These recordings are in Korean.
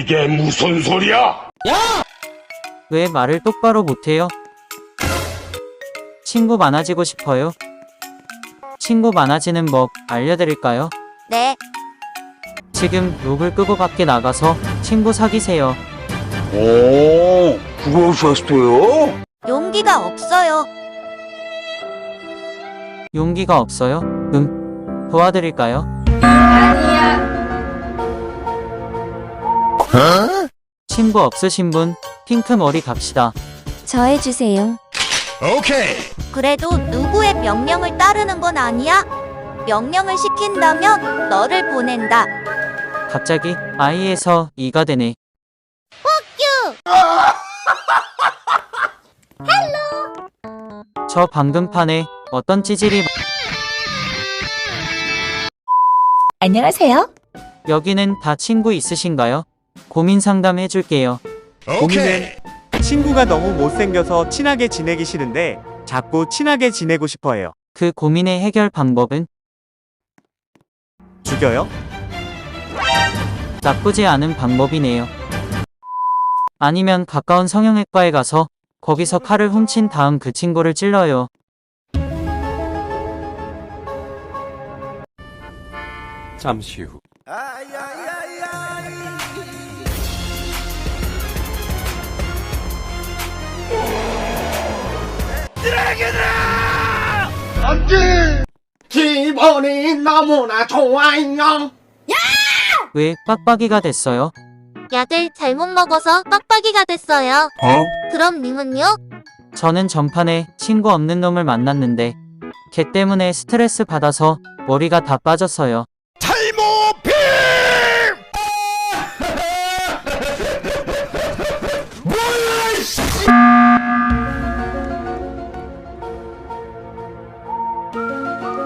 이게 무슨 소리야? 왜 말을 똑바로 못해요? 친구 많아지고 싶어요? 친구 많아지는 법 알려드릴까요? 네, 지금 욕을 끄고 밖에 나가서 친구 사귀세요. 오, 그거 하셨어요? 용기가 없어요. 용기가 없어요? 음, 도와드릴까요? 친구 없으신 분, 핑크 머리 갑시다. 저 해주세요. 오케이. 그래도 누구의 명령을 따르는 건 아니야? 명령을 시킨다면 너를 보낸다. 갑자기 I에서 E가 되네. 저 방금 판에 어떤 찌질이 안녕하세요. 여기는 다 친구 있으신가요? 고민 상담 해줄게요. 고민은 친구가 너무 못생겨서 친하게 지내기 싫은데 자꾸 친하게 지내고 싶어해요. 그 고민의 해결 방법은 죽여요? 나쁘지 않은 방법이네요. 아니면 가까운 성형외과에 가서 거기서 칼을 훔친 다음 그 친구를 찔러요. 잠시 후. 기분이 너무나 좋아요. 왜 빡빡이가 됐어요? 약을 잘못 먹어서 빡빡이가 됐어요. 어? 그럼 님은요? 저는 전판에 친구 없는 놈을 만났는데 걔 때문에 스트레스 받아서 머리가 다 빠졌어요.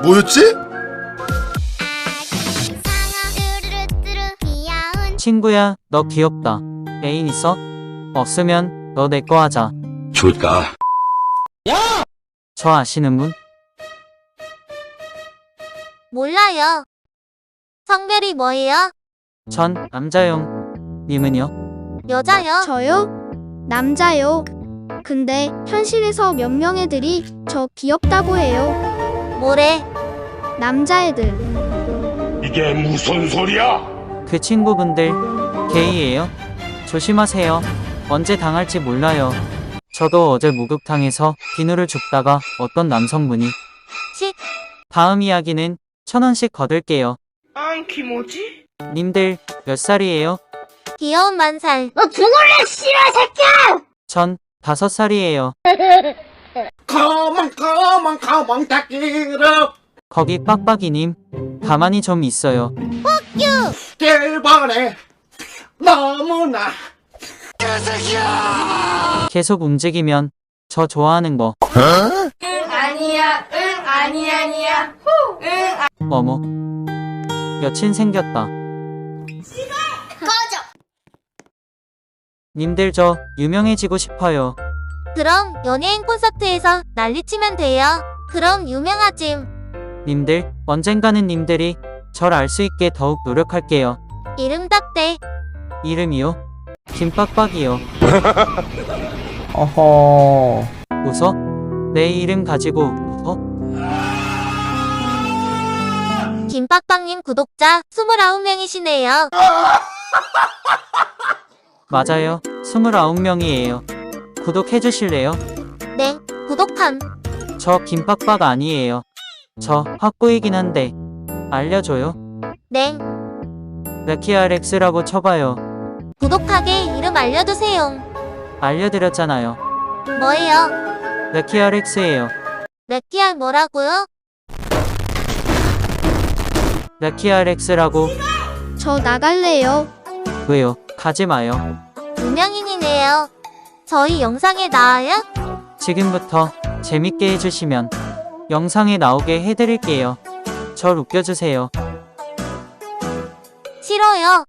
뭐였지? 친구야, 너 귀엽다. 애인 있어? 없으면 너 내 거 하자. 좋다. 저 아시는 분? 몰라요. 성별이 뭐예요? 전 남자용. 님은요? 여자요? 저요? 남자요. 근데 현실에서 몇 명 애들이 저 귀엽다고 해요. 뭐래? 남자애들. 이게 무슨 소리야? 그 친구분들 게이예요? 조심하세요. 언제 당할지 몰라요. 저도 어제 목욕탕에서 비누를 줍다가 어떤 남성분이 치, 다음 이야기는 천 원씩 거둘게요. 안 키모지? 님들 몇 살이에요? 귀여운 만살. 전 다섯 살이에요. 가만 가만 가만 닭기름 거기 빡빡이님 가만히 좀 있어요. 기분이 너무나 계속 움직이면 저 좋아하는 거. 아니야, 응, 아니, 아니야. 어머. 여친 생겼다. 님들 저 유명해지고 싶어요. 그럼 연예인 콘서트에서 난리치면 돼요. 그럼 유명하짐. 님들 언젠가는 님들이 절 알 수 있게 더욱 노력할게요. 이름 딱대. 이름이요? 김빡빡이요. 어허. 웃어? 내 이름 가지고 웃어? 김빡빡님 구독자 29명이시네요. 맞아요. 29명이에요. 구독해주실래요? 네, 구독함. 저 김빡빡 아니에요. 저 확고이긴 한데 알려줘요. 네, 레키아렉스라고 쳐봐요. 구독하게 이름 알려두세요. 알려드렸잖아요. 뭐예요? 레키아렉스예요. 레키알 뭐라고요? 레키아렉스라고 저 나갈래요. 왜요? 가지 마요. 유명인이네요. 저희 영상에 나와요? 지금부터 재밌게 해주시면 영상에 나오게 해드릴게요. 절 웃겨주세요. 싫어요.